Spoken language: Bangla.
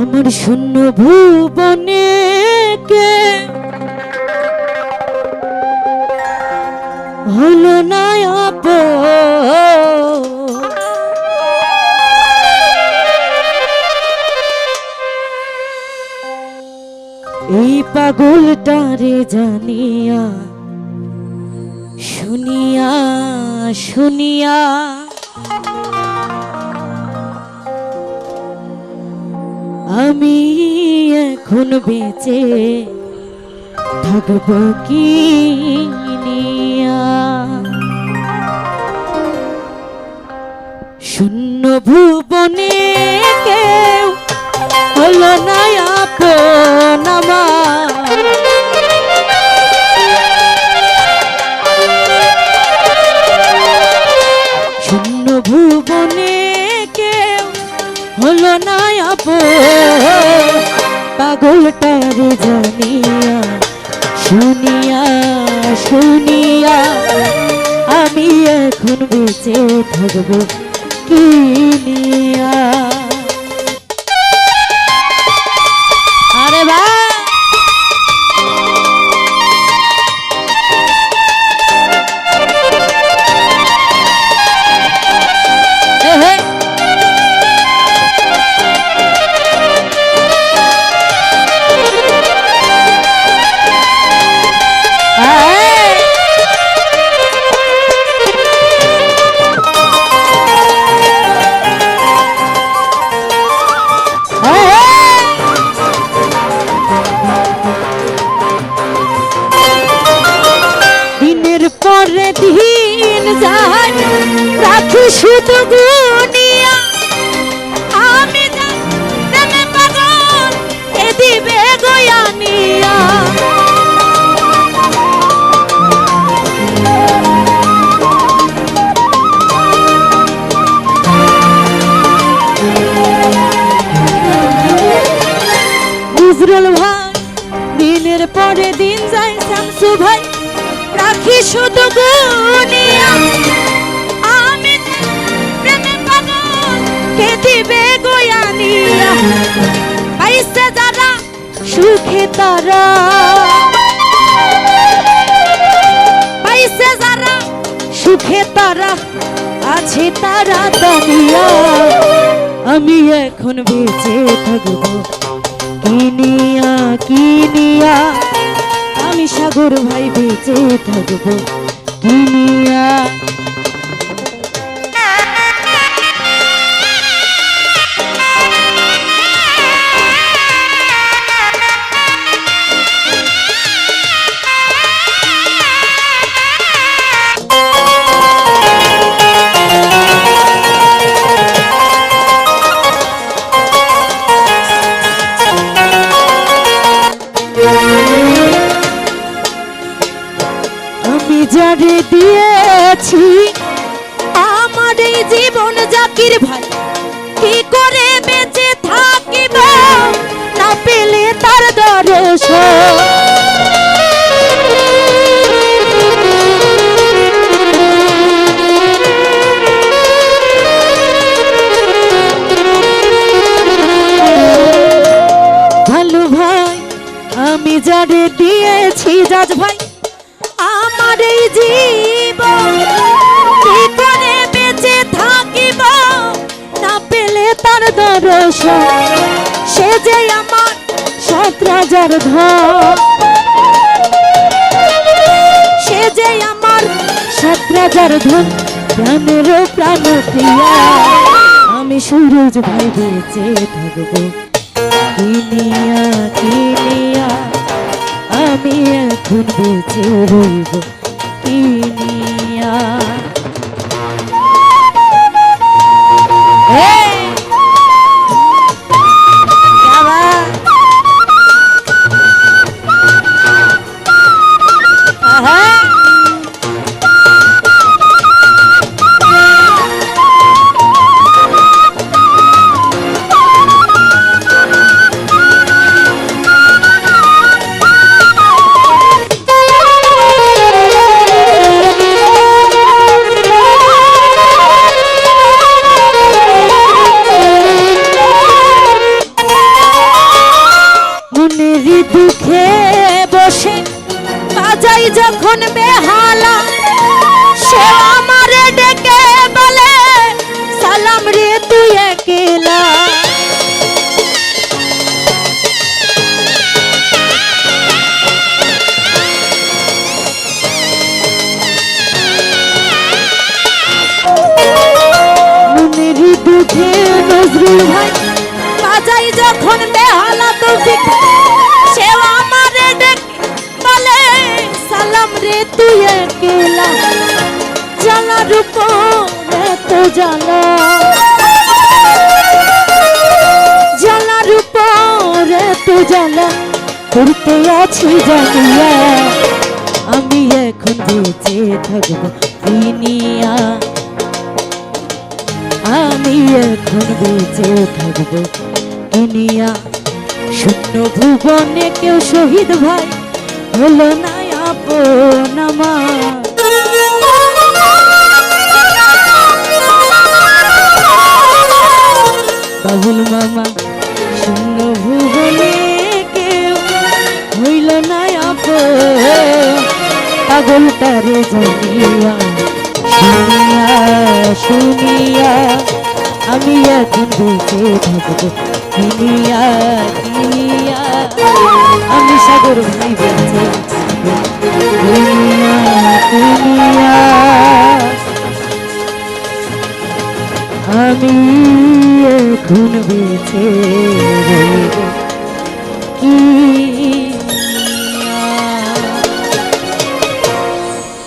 আমার শূন্য ভুবনে কে হলো না। এই পাগলটারে জানিয়া শুনিয়া শুনিয়া এখন বেঁচে থাকব কি নিয়া? শূন্য ভুবনে পাগলটারে জানিয়া শুনিয়া শুনিয়া আমি এখন বেঁচে থাকব। কি শুধু গুনিয়া আমি প্রেমে দিনের পরে দিন যায় শামসু ভাই রাখি শুধু গুনিয়া কে দিবে গয়ানিয়া পাইছে যারা সুখে তারা। পাইছে যারা সুখে তারা। আছে তারা দাঁড়িয়া আমি এখন বেঁচে থাকব। কিনিয়া কিনিয়া, আমি সাগর ভাই বেঁচে থাকব। কিনিয়া জীবন জাকির ভাই কি করে বেঁচে থাকিব না পেলে তার দর্শন ভালো ভাই, আমি যারে দিয়েছি জাজ ভাই দর্শন সে যে আমার সাত রাজার ধন। সে যে আমার সাত রাজার ধন, প্রাণের প্রাণ প্রিয়া আমি সুরজ ভাই বেঁচে থাকব। কিনিয়া কিনিয়া, আমি এখন বেঁচে রইব। কিনিয়া। এই! যখন বেহালা, সে আমারে ডেকে বলে, সালাম রে তুই একেলা। দুঃখে নজরুল ভাই বাজাই যখন বেহালা তৌফিক সালাম রে, তুই একেলা। জ্বালার উপরে তো জ্বালা জ্বালার উপরে তো জ্বালা করতে আছি জানিয়া। আমি এখন বেঁচে থাকব দুনিয়া। আমি এখন বেঁচে থাকব দুনিয়া। শূন্য ভুবনে কেউ শহীদ ভাই হলো না। আপন আমার মামা, শূন্য কেউ হইল না আপন। পাগল তারে জানিয়া, শুনিয়া শুনিয়া, আমি এখন বেঁচে থাকব কিনিয়া কিনিয়া, আমি সাগর ভাই বেঁচে আমি এখন বেঁচে কি